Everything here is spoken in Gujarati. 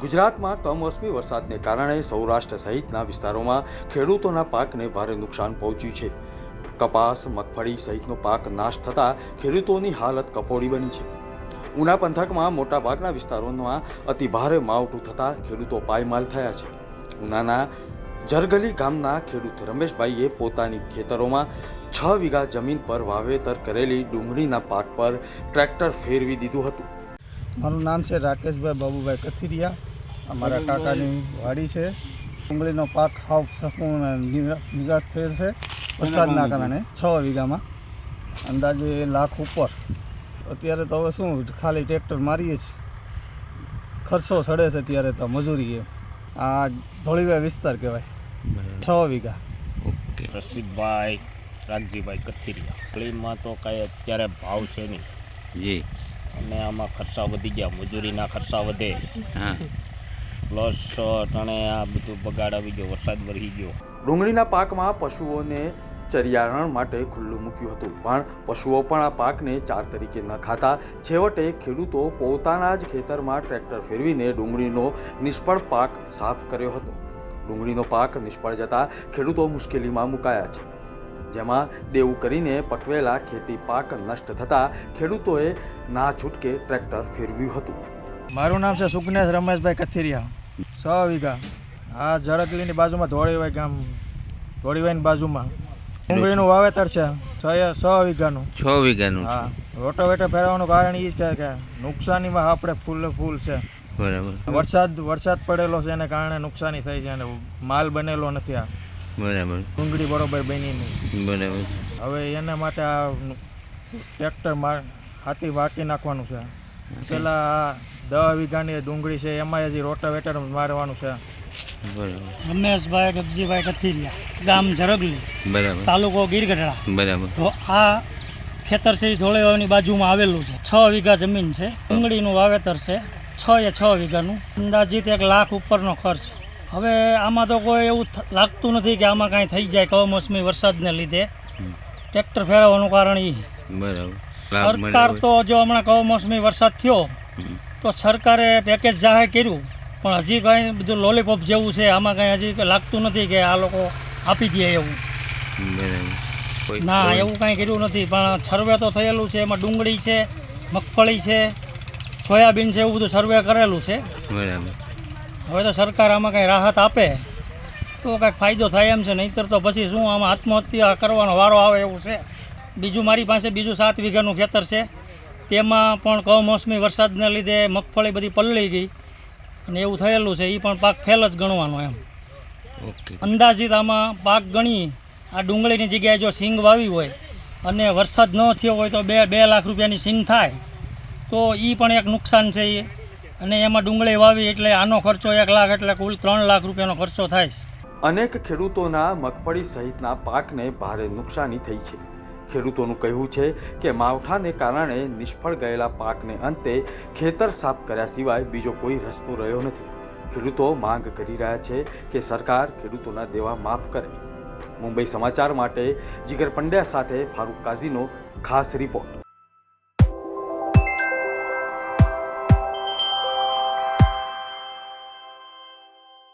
ગુજરાતમાં કમોસમી વરસાદને કારણે સૌરાષ્ટ્ર સહિતના વિસ્તારોમાં ખેડૂતોના પાકને ભારે નુકસાન પહોંચ્યું છે. કપાસ, મગફળી સહિતનો પાક નાશ થતાં ખેડૂતોની હાલત કફોડી બની છે. ઉના પંથકમાં મોટાભાગના વિસ્તારોમાં અતિભારે માવઠું થતાં ખેડૂતો પાયમાલ થયા છે. ઉનાના જરગલી ગામના ખેડૂત રમેશભાઈએ પોતાની ખેતરોમાં છ વીઘા જમીન પર વાવેતર કરેલી ડુંગળીના પાક પર ટ્રેક્ટર ફેરવી દીધું હતું. મારું નામ છે રાકેશભાઈ બાબુભાઈ કથિરિયા. અમારા કાકાની વાડી છે. ડુંગળીનો પાક હાવ સંપૂર્ણ નિરાશ થયેલ છે. વરસાદના કારણે છ વીઘામાં. અંદાજે લાખ ઉપર. અત્યારે તો હવે શું ખાલી ટ્રેક્ટર મારીએ છીએ ખર્ચો સડે છે અત્યારે તો મજૂરી એ આ ધોળીવા વિસ્તાર કહેવાય. છ વીઘા. ઓકે. રસિદભાઈ રાગજીભાઈ કથિરિયા. સળીમાં તો કાંઈ અત્યારે ભાવ છે નહીં. જી. અને આમાં ખર્ચા વધી ગયા. મજૂરીના ખર્ચા વધે. હા. પ્લસ ટણે આ બધું બગાડ આવી ગયો વરસાદ વરસી ગયો. ડુંગળીના પાકમાં પશુઓને ચરિયારણ માટે ખુલ્લું મૂક્યું હતું પણ પશુઓ પણ આ પાકને ચાર તરીકે ન ખાતા. છેવટે ખેડૂતો પોતાના જ ખેતરમાં ટ્રેક્ટર ફેરવીને ડુંગળીનો નિષ્ફળ પાક સાફ કર્યો હતો. ડુંગળીનો પાક નિષ્ફળ જતા ખેડૂતો મુશ્કેલીમાં મુકાયા છે. જેમાં દેવું કરીને પકવેલા ખેતી પાક નષ્ટ થતાં ખેડૂતોએ ના છૂટકે ટ્રેક્ટર ફેરવ્યું હતું. મારું નામ છે સુગનેશ રમેશભાઈ કથિરિયા. છ વીઘા. આ ઝડકલીની બાજુમાં ધોળીવાઈ ગામ ધોળીવાઈની બાજુમાં. ડુંગળીનું વાવેતર છે. છ છ વીઘાનું. છ વીઘાનું છે. હા. રોટોવેટર ફેરવવાનું કારણ એ જ કે કે નુકસાનીમાં આપણે ફૂલ ફૂલ છે. બરાબર. વરસાદ વરસાદ પડેલો છે એને કારણે નુકસાની થઈ છે અને માલ બનેલો નથી આ. બરાબર. ડુંગળી બરોબર બની નહીં. બરાબર. હવે એના માટે આ ટ્રેક્ટર હાથી વાકી નાખવાનું છે. પેલા દસ વીઘાની ડુંગળી છે એમાં હજી રોટાવેટર મારવાનું છે. બરાબર. રમેશભાઈ ગગજીભાઈ કથિરિયા ગામ ઝરગલી બરાબર. તાલુકો ગીરગઢડા. બરાબર. તો આ ખેતર છે એ ધોળેવાની બાજુમાં આવેલું છે. છ વીઘા જમીન છે. ડુંગળીનું વાવેતર છે. છ એ છ વીઘાનું. અંદાજિત એક લાખ ઉપરનો ખર્ચ. હવે આમાં તો કોઈ એવું લાગતું નથી કે આમાં કાંઈ થઈ જાય કમોસમી વરસાદને લીધે. ટ્રેક્ટર ફેરવવાનું કારણ એ બરાબર. સરકાર તો જો હમણાં કમોસમી વરસાદ થયો તો સરકારે પેકેજ જાહેર કર્યું. પણ હજી કંઈ બધું લોલીપોપ જેવું છે આમાં કંઈ હજી લાગતું નથી કે આ લોકો આપી દે એવું. ના એવું કાંઈ કર્યું નથી પણ સર્વે તો થયેલું છે એમાં ડુંગળી છે મગફળી છે સોયાબીન છે એવું બધું સર્વે કરેલું છે. હવે તો સરકાર આમાં કંઈ રાહત આપે તો કાંઈક ફાયદો થાય એમ છે નહીંતર તો પછી શું આમાં આત્મહત્યા કરવાનો વારો આવે એવું છે. બીજું મારી પાસે બીજું સાત વીઘાનું ખેતર છે. તેમાં પણ કમોસમી વરસાદને લીધે મગફળી બધી પલળી ગઈ. અને એવું થયેલું છે એ પણ પાક ફેલ જ ગણવાનો એમ. ઓકે. અંદાજિત આમાં પાક ગણી આ ડુંગળીની જગ્યાએ જો સિંગ વાવી હોય અને વરસાદ ન થયો હોય તો બે બે લાખ રૂપિયાની સિંગ થાય તો એ પણ એક નુકસાન છે એ અને એમાં ડુંગળી વાવી એટલે આનો ખર્ચો એક લાખ એટલે કુલ ત્રણ લાખ રૂપિયાનો ખર્ચો થાય છે. અનેક ખેડૂતોના મગફળી સહિતના પાકને ભારે નુકસાની થઈ છે. ખેડૂતોનું કહેવું છે કે માવઠાને કારણે નિષ્ફળ ગયેલા પાકને અંતે ખેતર સાફ કર્યા સિવાય બીજો કોઈ રસ્તો રહ્યો નથી. ખેડૂતો માંગ કરી રહ્યા છે કે સરકાર ખેડૂતોના દેવા માફ કરે. મુંબઈ સમાચાર માટે જીગર પંડ્યા સાથે ફારૂક કાઝીનો ખાસ રિપોર્ટ.